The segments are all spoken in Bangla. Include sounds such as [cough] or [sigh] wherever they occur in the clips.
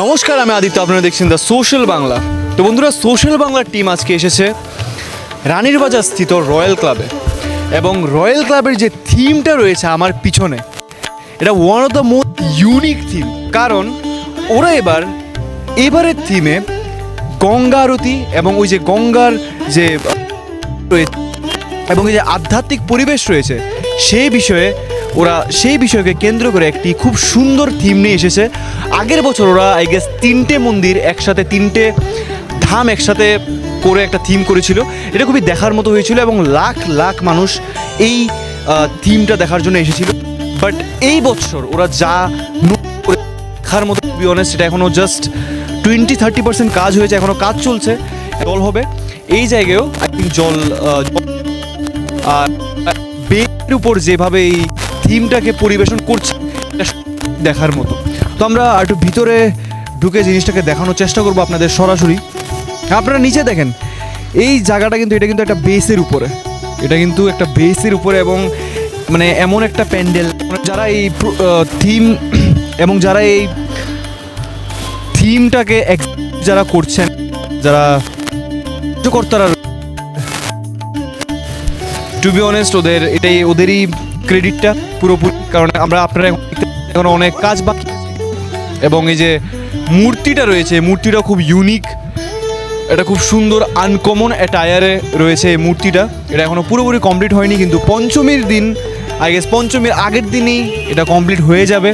নমস্কার, আমি আদিত্য। আপনারা দেখছেন দ্য সোশ্যাল বাংলা তো বন্ধুরা সোশ্যাল বাংলার টিম আজকে এসেছে রানীর বাজার স্থিত রয়্যাল ক্লাবে এবং রয়্যাল ক্লাবের যে থিমটা রয়েছে আমার পিছনে, এটা one of the most unique theme কারণ ওরা এবার, এবারের থিমে গঙ্গা আরতি এবং ওই যে গঙ্গার যে এবং এই যে আধ্যাত্মিক পরিবেশ রয়েছে, সেই বিষয়ে ওরা সেই বিষয়কে কেন্দ্র করে একটি খুব সুন্দর থিম নিয়ে এসেছে। আগের বছর ওরা আই গেস তিনটে মন্দির একসাথে, তিনটে ধাম একসাথে করে একটা থিম করেছিল। এটা খুবই দেখার মতো হয়েছিল এবং লাখ লাখ মানুষ এই থিমটা দেখার জন্য এসেছিল। বাট এই বছর ওরা যা দেখার মতো বি অনেস্ট এটা এখনও জাস্ট টোয়েন্টি থার্টি পার্সেন্ট কাজ হয়েছে এখনও কাজ চলছে, জল হবে। এই জায়গায়ও আই থিঙ্ক জল জল, আর বের উপর যেভাবে এই থিমটাকে পরিবেশন করছে দেখার মতো। তো আমরা একটু ভিতরে ঢুকে জিনিসটাকে দেখানোর চেষ্টা করব আপনাদের সরাসরি। আপনারা নিচে দেখেন, এই জায়গাটা কিন্তু এটা কিন্তু একটা বেসের উপরে। এটা কিন্তু একটা বেসের উপরে এবং মানে এমন একটা প্যান্ডেল। যারা এই থিম [clears throat] এবং যারা এই থিমটাকে যারা করছেন, যারা কর্তারা টু বি অনেস্ট ওদের এটাই, ওদেরই ক্রেডিটটা পুরোপুরি, কারণ আমরা আপনারা এখন অনেক কাজ বাকি এবং এই যে মূর্তিটা রয়েছে মূর্তিটা খুব ইউনিক এটা খুব সুন্দর আনকমন অ্যাটায়ারে রয়েছে এই মূর্তিটা। এটা এখনও পুরোপুরি কমপ্লিট হয়নি, কিন্তু পঞ্চমীর দিন আই গেস পঞ্চমীর আগের দিনই এটা কমপ্লিট হয়ে যাবে।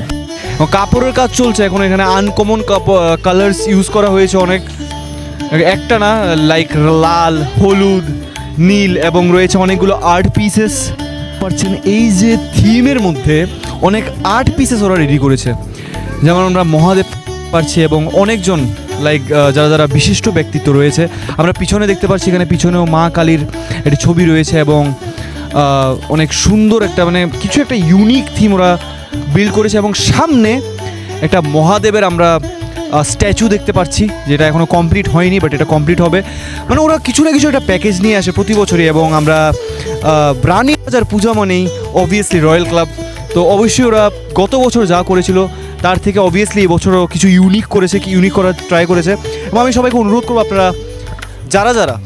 কাপড়ের কাজ চলছে, এখন এখানে আনকমন কালার্স ইউজ করা হয়েছে অনেক। একটা না লাইক লাল, হলুদ, নীল, এবং রয়েছে অনেকগুলো আর্ট পিসেস পাচ্ছেন এই যে থিমের মধ্যে অনেক আর্ট পিসেস ওরা রেডি করেছে। যেমন আমরা মহাদেব পাচ্ছি এবং অনেকজন লাইক যারা যারা বিশিষ্ট ব্যক্তিত্ব রয়েছে, আমরা পিছনে দেখতে পাচ্ছি এখানে পিছনেও মা কালীর একটি ছবি রয়েছে এবং অনেক সুন্দর একটা মানে কিছু একটা ইউনিক থিম ওরা বিল্ড করেছে এবং সামনে একটা মহাদেবের আমরা স্ট্যাচু দেখতে পাচ্ছি, যেটা এখনও কমপ্লিট হয়নি বাট এটা কমপ্লিট হবে। মানে ওরা কিছু না কিছু একটা প্যাকেজ নিয়ে আসে প্রতি বছরই, এবং আমরা রানী বাজার পূজা মানেই অবভিয়াসলি রয়্যাল ক্লাব তো অবশ্যই ওরা গত বছর যা করেছিল, তার থেকে অবভিয়াসলি এবছরও কিছু ইউনিক করেছে, কি ইউনিক করার ট্রাই করেছে। এবং আমি সবাইকে অনুরোধ করব আপনারা, যারা যারা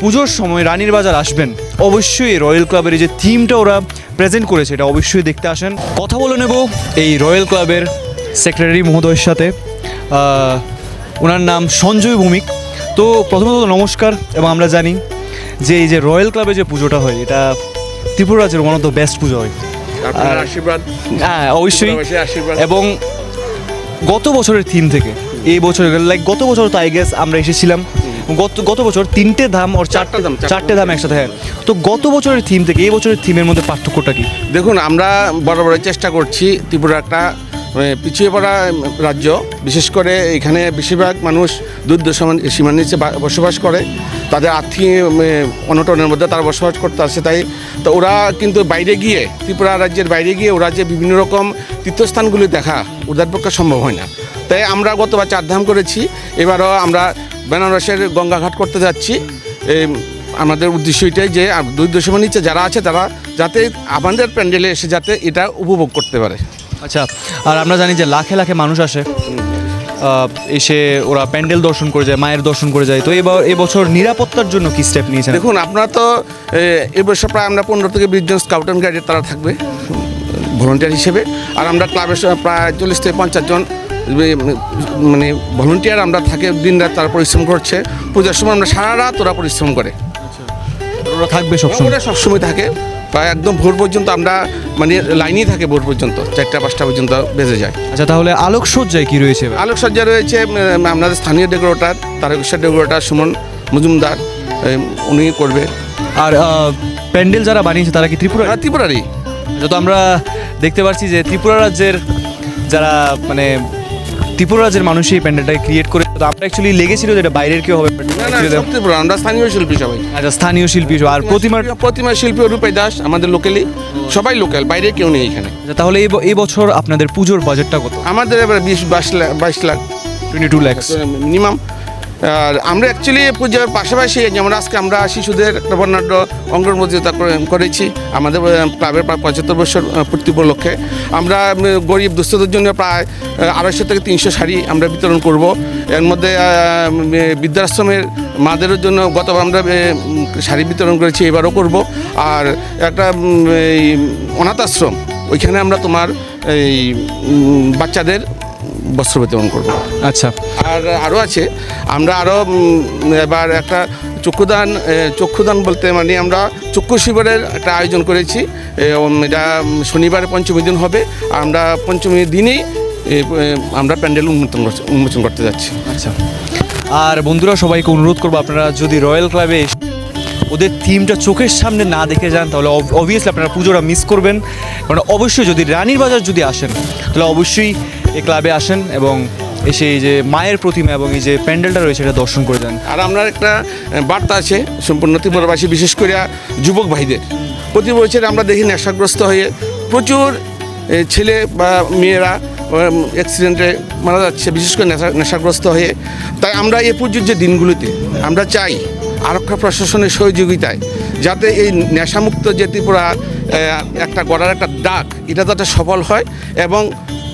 পুজোর সময় রানীর বাজার আসবেন, অবশ্যই রয়্যাল ক্লাবের এই যে থিমটা ওরা প্রেজেন্ট করেছে, এটা অবশ্যই দেখতে আসেন। কথা বলে নেব এই রয়্যাল ক্লাবের সেক্রেটারি মহোদয়ের সাথে। ওনার নাম সঞ্জয় ভৌমিক। তো প্রথমত নমস্কার এবং আমরা জানি যে এই যে রয়্যাল ক্লাবে যে পুজোটা হয় এটা ত্রিপুরা রাজ্যের ওয়ান অফ দ্য বেস্ট পুজো হয়। আশীর্বাদ? হ্যাঁ অবশ্যই। এবং গত বছরের থিম থেকে এই বছর লাইক গত বছর তো আই গেস আমরা এসেছিলাম। গত গত বছর তিনটে ধাম ওর চারটে ধাম, চারটে ধাম একসাথে হ্যাঁ। তো গত বছরের থিম থেকে এই বছরের থিমের মধ্যে পার্থক্যটা কি? দেখুন আমরা বড় বড় চেষ্টা করছি ত্রিপুরা একটা পিছিয়ে পড়া রাজ্য, বিশেষ করে এখানে বেশিরভাগ মানুষ দুর্দ সীমার নিচে বসবাস করে। তাদের আর্থিক অনটনের মধ্যে তারা বসবাস করতে আসে, তাই তো ওরা কিন্তু বাইরে গিয়ে, ত্রিপুরা রাজ্যের বাইরে গিয়ে ওরা যে বিভিন্ন রকম তীর্থস্থানগুলি দেখা, ওদের পক্ষে সম্ভব হয় না। তাই আমরা গতবার চারধাম করেছি, এবারও আমরা বেনারসের গঙ্গাঘাট করতে যাচ্ছি। আমাদের উদ্দেশ্য এটাই যে দুই নিচে যারা আছে তারা যাতে আমাদের প্যান্ডেলে এসে যাতে এটা উপভোগ করতে পারে। আচ্ছা আর আমরা জানি যে লাখে লাখে মানুষ আসে। এসে ওরা প্যান্ডেল দর্শন করে যায় মায়ের দর্শন করে যায়। তো এবার এবছর নিরাপত্তার জন্য কি স্টেপ নিয়েছেন? দেখুন আপনারা তো এবছর প্রায় আমরা পনেরো থেকে বিশ জন স্কাউট অ্যান্ড গাইডের তারা থাকবে ভলেন্টিয়ার হিসেবে। আর আমরা ক্লাবের প্রায় চল্লিশ থেকে পঞ্চাশ জন মানে ভলেন্টিয়ার আমরা থাকে দিন রাত তারা পরিশ্রম করছে। পূজার সময় আমরা সারা রাত ওরা পরিশ্রম করে। ওরা থাকবে সবসময়? ওরা সবসময় থাকে। প্রায় একদম ভোর পর্যন্ত আমরা মানে লাইনেই থাকে ভোর পর্যন্ত চারটা পাঁচটা পর্যন্ত বেজে যায়। আচ্ছা তাহলে আলোকসজ্জায় কি রয়েছে? আলোকসজ্জা রয়েছে আমাদের স্থানীয় ডেকোরেটার তারকেশ্বর ডেকোরেটার সুমন মজুমদার উনি করবে। আর প্যান্ডেল যারা বানিয়েছে তারা কি ত্রিপুরা আর ত্রিপুরারই। যত আমরা দেখতে পাচ্ছি যে ত্রিপুরা রাজ্যের যারা মানে ত্রিপুরা মানুষ এই প্যান্ডেলটাকে ক্রিয়েট করে তো আপনার অ্যাকচুয়ালি লেগেছিল যেটা বাইরের কেউ হবে? না না সব ত্রিপুরা আমরা স্থানীয় শিল্পী সবাই। আচ্ছা স্থানীয় শিল্পী আর প্রতিমার প্রতিমা শিল্পী রূপাই দাস আমাদের লোকালি সবাই লোকাল বাইরে কেউ নেই এখানে। আচ্ছা, তাহলে এই ব- এই বছর আপনাদের পুজোর বাজেটটা কত? আমাদের এবার বিশ বাইশ লাখ বাইশ lakh. Twenty two lakhs minimum. আর আমরা অ্যাকচুয়ালি পুজোর পাশাপাশি যেমন আজকে আমরা শিশুদের একটা বর্ণাঢ্য অঙ্গনমর্যাদা করে- করেছি, আমাদের ক্লাবের প্রায় পঁচাত্তর বছর পূর্তি উপলক্ষে। আমরা গরিব দুস্থদের জন্য প্রায় আড়াইশো থেকে তিনশো শাড়ি আমরা বিতরণ করব। এর মধ্যে বৃদ্ধাশ্রমের মাদের জন্য গতবার আমরা শাড়ি বিতরণ করেছি, এবারও করব। আর একটা অনাথ আশ্রম ওইখানে আমরা তোমার, এই বাচ্চাদের বস্ত্র বিতরণ করব। আচ্ছা। আর আরও আছে আমরা আরও এবার একটা চক্ষুদান চক্ষুদান বলতে মানে আমরা চক্ষু শিবিরের একটা আয়োজন করেছি এটা শনিবারে পঞ্চমী দিন হবে আমরা পঞ্চমী দিনেই আমরা প্যান্ডেল উন্মোচন করছি- উন্মোচন করতে যাচ্ছি। আচ্ছা। আর বন্ধুরা সবাইকে অনুরোধ করব আপনারা যদি রয়্যাল ক্লাবে ওদের থিমটা চোখের সামনে না দেখে যান তাহলে অবভিয়াসলি আপনারা পুজোটা মিস করবেন। কারণ অবশ্যই যদি রানীর বাজার যদি আসেন তাহলে অবশ্যই এই ক্লাবে আসেন এবং এসে এই যে মায়ের প্রতিমা এবং এই যে প্যান্ডেলটা রয়েছে এটা দর্শন করে যান আর আমরা একটা বার্তা আছে সম্পূর্ণ ত্রিপুরাবাসী, বিশেষ করে যুবক ভাইদের। প্রতি বছর আমরা দেখি নেশাগ্রস্ত হয়ে প্রচুর ছেলে বা মেয়েরা অ্যাক্সিডেন্টে মারা যাচ্ছে, বিশেষ করে নেশা, নেশাগ্রস্ত হয়ে। তাই আমরা এ পুজোর যে দিনগুলোতে আমরা চাই আরক্ষা প্রশাসনের সহযোগিতায় যাতে এই নেশামুক্ত যে ত্রিপুরা একটা গড়ার একটা ডাক এটা যাতে সফল হয় এবং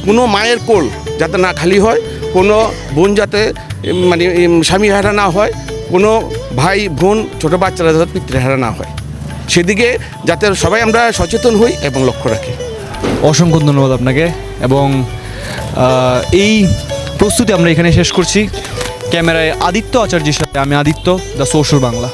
কোনো মায়ের কোল যাতে না খালি হয়, কোনো বোন যাতে মানে স্বামী হারা না হয়, কোনো ভাই, বোন, ছোটো বাচ্চারা যাতে পিতৃহারা না হয়। সেদিকে যাতে সবাই আমরা সচেতন হই এবং লক্ষ্য রাখি। অসংখ্য ধন্যবাদ আপনাকে এবং এই প্রস্তুতি আমরা এখানে শেষ করছি। ক্যামেরায় আদিত্য আচার্যের সাথে আমি আদিত্য, দ্য সোশ্যাল বাংলা।